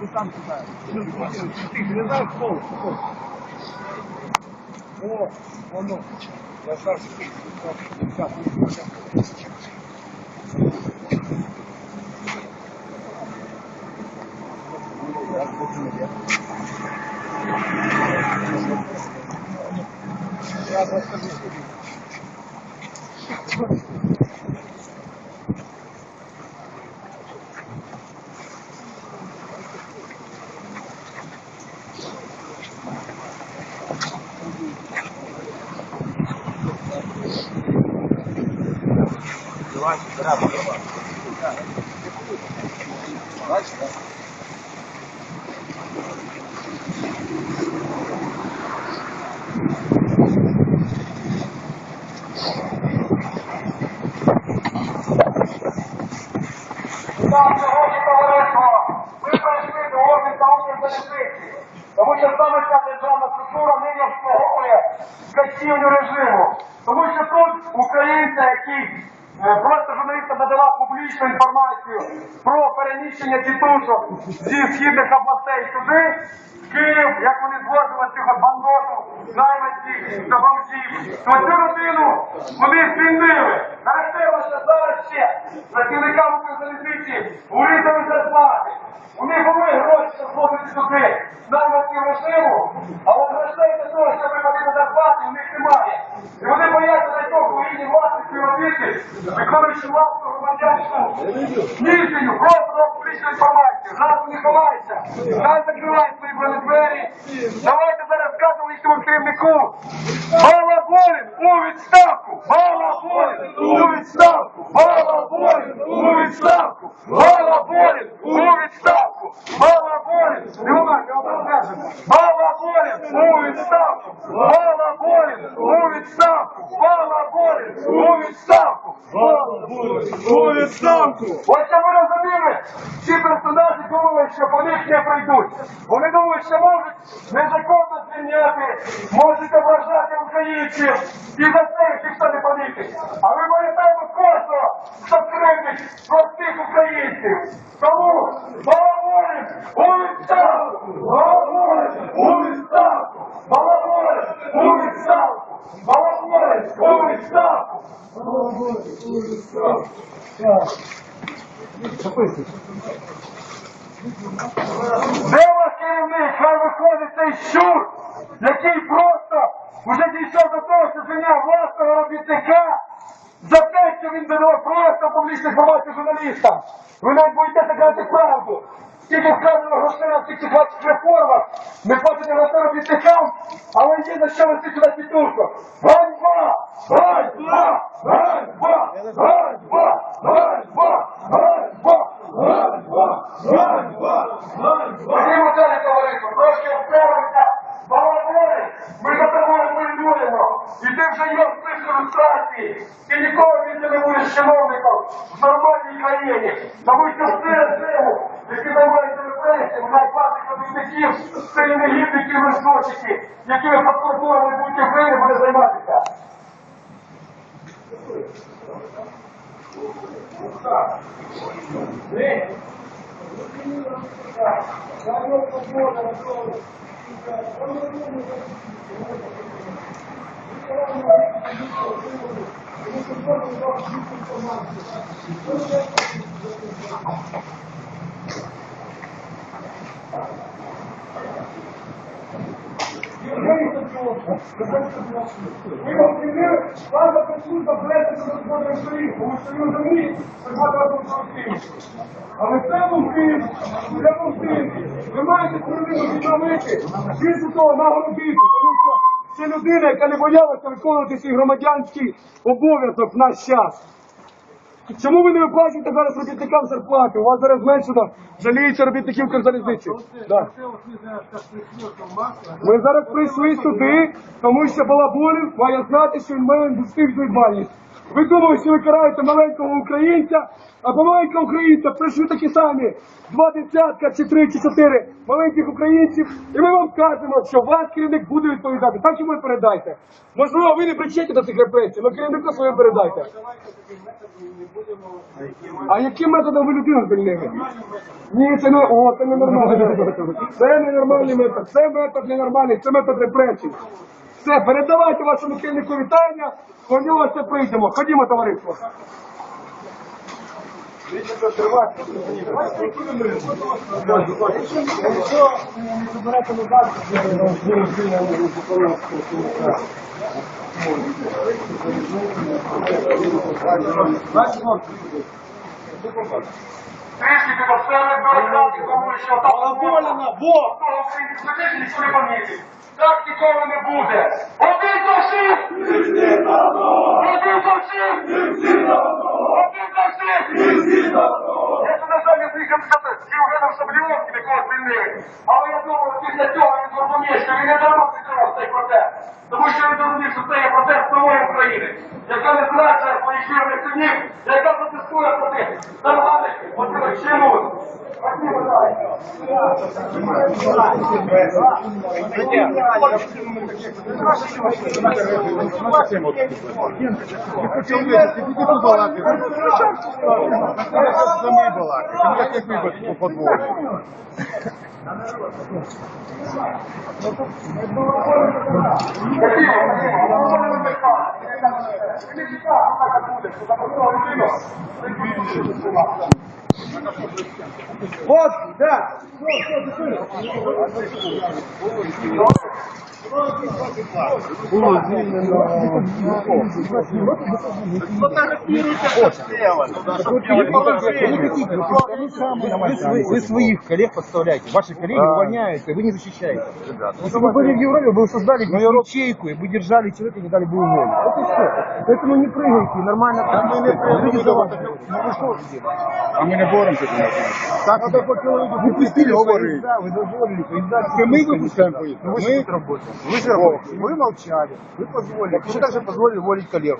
Ты сам сюда. Ты глядал в пол. О, оно. Я сразу. Сейчас. Там сьогодні товариство, ви прийшли до органів та залізниці, тому що саме ця державна структура нині обслуговує катівню режиму. Тому що тут українця, який е, просто журналістам надавав публічну інформацію про переміщення тітушок зі східних областей сюди, Київ, як вони звозили цього бандоту, найманців та бомжів, то цю людину вони звільнили. Нарешті зараз ще працівникам Укрзалізниці урізали зарплати. У них були гроші, щоб зложити сюди найманців режиму, а от грошей для того, щоб виплатити зарплати, у них немає. І вони бояться на цьому війні власних співробітки, виконуючи громадянська місію, просто публічну інформацію. Зараз не ховайся, зараз закривають свої бронедвері. Давайте зараз скажемо їхньому керівнику. Ось щоб ви розуміли, ці персонажі думали, що по них не прийдуть. Вони думають, що можуть незаконно звільняти, можуть ображати українців і за це їх ніхто не помітить. А ви пам'ятаєте кожного, хто кривдить простих українців. Тому Балаболін у Виходить цей щур, який просто вже дійшов до того, що звільняв власного робітника за те, що він давав просто публічну інформацію журналістам. Ви навіть боїтеся казати правду. Тільки вказано грошей на цих ваших реформах, ми платите грошей робітникам, але є на що вести сюди тітушку. Україні, тому що все силу, які наводять репресії, найбільше робітників, це і негідники, вершочики, якими подкордовані будь-які країни буде займатися. Thank you. Ви розцінили, ваша прислужба береться до господарів сторін, тому що він розуміє, що багато разом з Києвом. Але це був Київ, це був Київ. Ви маєте цю відновити, більше того, нагородити, тому що це людина, яка не боялася виконувати свій громадянський обов'язок в наш час. Чому ви не виплачуєте зараз робітникам зарплати? У вас зараз зменшено жаліється робітників Укрзалізниці. Да. Ми зараз прийшли сюди, тому що Балаболін має знати, що він має індустичну відбальність. Ви думали, що ви караєте маленького українця, а по українця прийшли такі самі два десятка чи три чи чотири маленьких українців, і ми вам кажемо, що ваш керівник буде відповідати. Так і ви передайте. Можливо, ви не причетні до цих репресій, але керівнику своєму передайте. А яким методом ви людину звільнили? Ні, це не о, це не нормальний метод. Це не нормальний метод. Це метод ненормальний, це метод репресій. Все, передавайте вашому керівнику вітання, по нього все прийдемо. Ходімо, товариство. Того українських специфік ніхто не помітить. Так ніколи не буде. Один всіх! Один всіх! Я це не знаю, я приїхав сказати, що вже на Шабліонський якого звільнили. Але я думаю, після цього він він не дарма підтримав цей протест. Тому що він зрозумів, що це є протест нової України, яка не зраджує своїх вірних яка протестує проти нормальних, оцих чинуть. Спасибо, далі. Вот, да. Вы, вы своих коллег подставляете, ваши коллеги увольняются, вы не защищаете. Если бы вы были в Европе, вы бы создали бы ячейку, и бы держали человека, и дали бы уволить. Вот и все. Поэтому не прыгайте, нормально. Ну вы что же делаете? А ми не боремося за нас. Так, вы пустили говорить. поезда, вы дозволили поезда. Це ми випускаємо поїзд. Ну, вы же тут работаете. Вы же работаете. Вы молчали. Вы позволили. Вы также позволили уволить коллегу.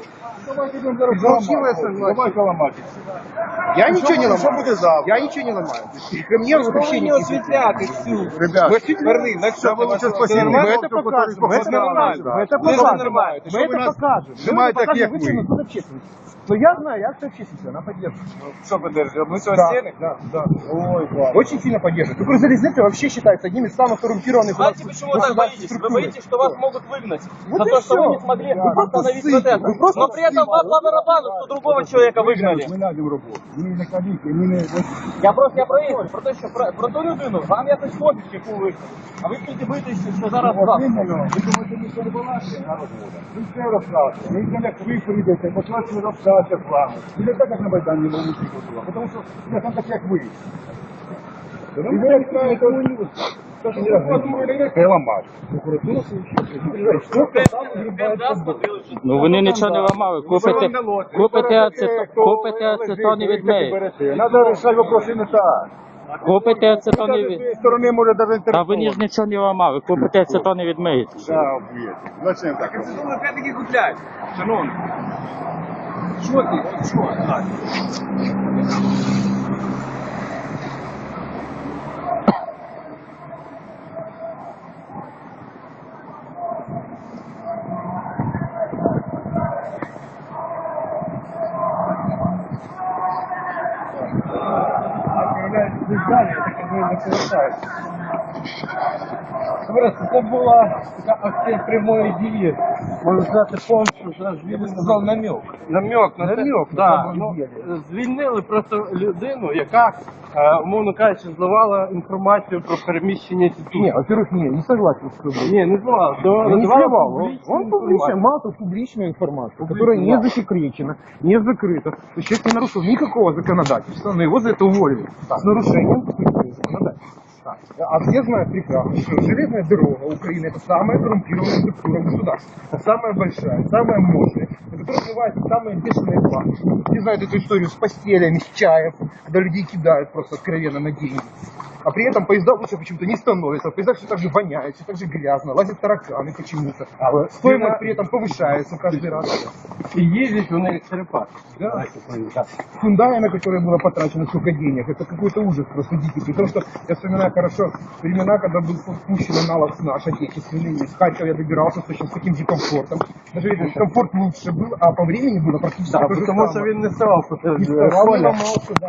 Молчивое согласие. Давай ламати. Я ничего не Що ломаю. буде завтра? Я ничего не ломаю. Ко мне вообще не осветлят и всю. Ребят, Вы осветлены, на це ви лучше спасибо. Мы Ви это покажем. Мы это покажем. Мы это Ви ж покажем. нормально. Мы Що ви это нас покажем. Мы знімаєте, это як як покажем. ви? Вы тут общественность. Но я знаю, я все общественность, она поддерживает. Що подержите? Ми Да, да, да. Ой, ладно. Очень сильно поддерживает. Укрзалезница вообще считается одним из самых коррумпированных у нас Знаете, почему вы так государств боитесь? Вы структур. боитесь, что вас могут выгнать Вот за и то, что всё. вы не смогли Да, вы просто остановить сыты, протест. вы просто Но при этом вам по барабану, что другого человека выгнали. Ми найдемо роботу. Ми не кладіть, ми не... Я просто я про інше, про те, що про, про ту людину, вам якось пофіг, яку вигнали. А ви тільки боїтеся, що зараз От так. іменно, ви думаєте, ніхто не балакає на роботу? Ви все розказуєте. Ми йдемо, як ви прийдете, почнете розказувати з вами. І не так, як на Майдані на вулиці було. Тому що я там так, як ви. І ви. Прокуратура Ну вони нічого не ламали. Купите, купите, ацетон, купите ацетони від неї. Треба рішати вопроси не так. Купите ацетони Навіть з від... сторони може навіть Та вони ж нічого не ламали. Купите ацетони від неї. Да, об'єдь. Зачем так? опять-таки купляють. Шановні. ทวด啊 Що ти? Що? Просто це була така акція прямої дії. Можна сказати, повністю вже звільнили. сказав намек. Намек, на намек, да. Ну, звільнили просто людину, яка, е, умовно кажучи, здавала інформацію про переміщення тітушки. Не, во-первых, не, не согласен с тобой. Ні, не здавала. до- Он не давала скрывал. Он, публічну он публично, інформацію. мало того, публичную информацию, которая не засекречена, не закрыта. То есть человек не нарушил никакого законодательства, но его за это уволили. С нарушением законодательства. А все знают прекрасно, что железная дорога Украины это самая коррумпированная структура государства. Это самая большая, самая мощная, на которой открываются самые бешеные планы. Все знают эту историю с постелями, с чаем, когда людей кидают просто откровенно на деньги. А при этом поезда лучше почему-то не становятся. В поездах все так же воняет, все так же грязно, лазят тараканы почему-то. А Стоимость при этом повышается каждый раз. І їздять вони черепашки. Да. Хундай, на который было потрачено столько денег, это какой-то ужас просто дикий. При том, что я вспоминаю хорошо времена, когда был пущен аналог наш отечественный. Из Харькова я добирался точно с таким же комфортом. Даже видишь, комфорт лучше был, а по времени было практически Так, то же тому що самое. він не ставав И второй ломался, да.